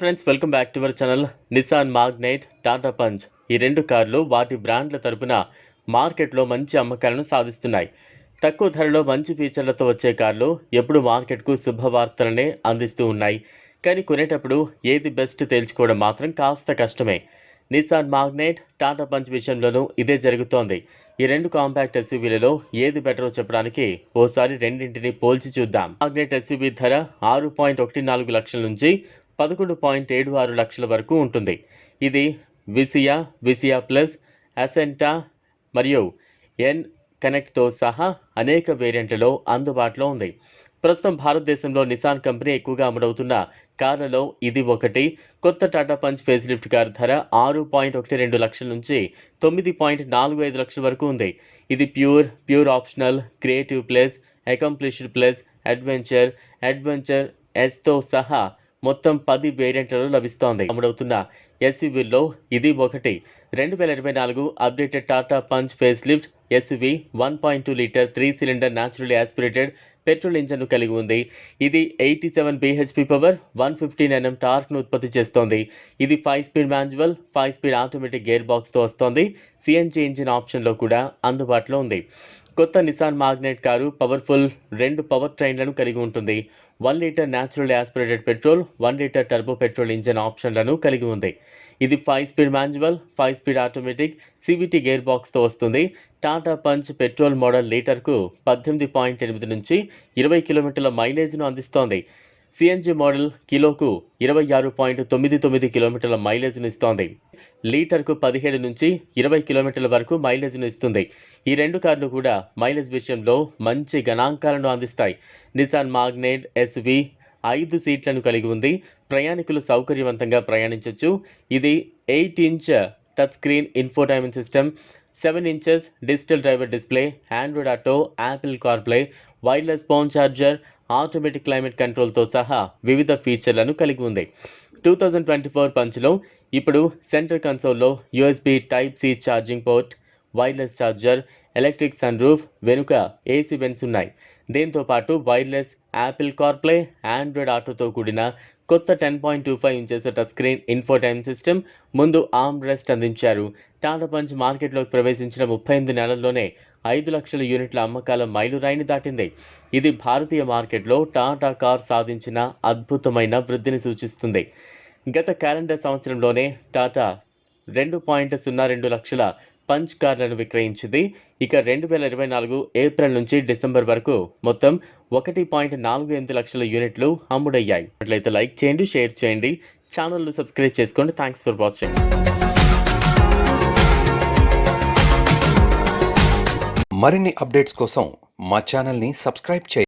Friends welcome back to our channel. Nissan Magnite Tata Punch ఈ రెండు కార్లు వాటి బ్రాండ్ల తరపున మార్కెట్లో మంచి అమ్మకాలను సాధిస్తున్నాయి. తక్కువ ధరలో మంచి ఫీచర్లతో వచ్చే కార్లు ఎప్పుడు మార్కెట్కు శుభవార్తలనే అందిస్తూ ఉన్నాయి. కానీ కొనేటప్పుడు ఏది బెస్ట్ తేల్చుకోవడం మాత్రం కాస్త కష్టమే. నిసాన్ మాగ్నైట్ టాటా పంచ్ విషయంలోనూ ఇదే జరుగుతోంది. ఈ రెండు కాంపాక్ట్ ఎస్యూవీలలో ఏది బెటరో చెప్పడానికి ఓసారి రెండింటిని పోల్చి చూద్దాం. మాగ్నైట్ ఎస్యూవీ ధర ఆరు పాయింట్ ఒకటి నాలుగు లక్షల నుంచి పదకొండు పాయింట్ ఏడు ఆరు లక్షల వరకు ఉంటుంది. ఇది విసియా విసియా ప్లస్ అసెంటా మరియు ఎన్ కనెక్ట్తో సహా అనేక వేరియంట్లలో అందుబాటులో ఉంది. ప్రస్తుతం భారతదేశంలో నిసాన్ కంపెనీ ఎక్కువగా అమ్ముడవుతున్న కార్లలో ఇది ఒకటి. కొత్త Tata Punch face lift car ధర ఆరు పాయింట్ ఒకటి రెండు లక్షల నుంచి తొమ్మిది పాయింట్ నాలుగు ఐదు లక్షల వరకు ఉంది. ఇది pure pure optional creative plus accomplished plus adventure adventure ఎస్తో సహా మొత్తం పది వేరియంట్లలో లభిస్తోంది. అమలవుతున్న ఎస్యూవీల్లో ఇది ఒకటి. రెండు వేల ఇరవై నాలుగు updated Tata Punch facelift SUV one point two litre three cylinder naturally aspirated petrol ఇంజన్ను కలిగి ఉంది. ఇది eighty seven BHP power one fifteen NM టార్క్ను ఉత్పత్తి చేస్తోంది. ఇది five speed manual five speed automatic gear బాక్స్తో వస్తోంది. సిఎన్జి ఇంజిన్ ఆప్షన్లో కూడా అందుబాటులో ఉంది. కొత్త నిసాన్ మాగ్నెట్ కారు పవర్ఫుల్ రెండు పవర్ ట్రైన్లను కలిగి ఉంటుంది. One litre natural aspirated petrol one litre turbo petrol engine ఆప్షన్లను కలిగి ఉంది. ఇది five speed manual five speed automatic CVT gear బాక్స్తో వస్తుంది. టాటా పంచ్ పెట్రోల్ మోడల్ లీటర్కు పద్దెనిమిది పాయింట్ ఎనిమిది నుంచి ఇరవై కిలోమీటర్ల మైలేజ్ను అందిస్తోంది. సిఎన్జి మోడల్ కిలోకు ఇరవై ఆరు పాయింట్ తొమ్మిది తొమ్మిది కిలోమీటర్ల మైలేజ్ను ఇస్తోంది. లీటర్కు పదిహేడు నుంచి ఇరవై కిలోమీటర్ల వరకు మైలేజ్ను ఇస్తుంది. ఈ రెండు కార్లు కూడా మైలేజ్ విషయంలో మంచి గణాంకాలను అందిస్తాయి. నిసాన్ మాగ్నెట్ ఎస్వి ఐదు సీట్లను కలిగి ఉంది. ప్రయాణికులు సౌకర్యవంతంగా ప్రయాణించవచ్చు ఇది eight inch touch screen infotainment system seven inches digital driver display Android Auto Apple CarPlay wireless phone charger automatic climate కంట్రోల్తో సహా వివిధ ఫీచర్లను కలిగి ఉంది. టూ థౌజండ్ ట్వంటీ ఫోర్ పంచ్లో ఇప్పుడు centre కన్సోల్లో USB type C charging port wireless charger electric sun roof వెనుక AC vents ఉన్నాయి. దీంతో పాటు వైర్లెస్ యాపిల్ కార్ప్లే ఆండ్రాయిడ్ ఆటోతో కూడిన కొత్త ten point two five inches touch screen infotainment system ముందు ఆర్మ్ రెస్ట్ అందించారు. టాటా పంచ్ మార్కెట్లోకి ప్రవేశించిన ముప్పై ఎనిమిది నెలల్లోనే ఐదు లక్షల యూనిట్ల అమ్మకాల మైలురాయిని దాటింది. ఇది భారతీయ మార్కెట్లో టాటా కార్ సాధించిన అద్భుతమైన వృద్ధిని సూచిస్తుంది. గత క్యాలెండర్ సంవత్సరంలోనే టాటా రెండు పాయింట్ సున్నా రెండు లక్షల పంచ్ కార్లను విక్రయించింది. ఇక రెండు వేల ఇరవై నాలుగు ఏప్రిల్ నుంచి డిసెంబర్ వరకు మొత్తం ఒకటి పాయింట్ నాలుగు ఎనిమిది లక్షల యూనిట్లు అమ్ముడయ్యాయి. అట్లయితే లైక్ చేయండి షేర్ చేయండి. ఛానల్ను సబ్స్క్రైబ్ చేసుకోండి. Thanks for watching. మరిన్ని అప్డేట్స్ కోసం మా ఛానల్ని సబ్స్క్రైబ్ చేయండి.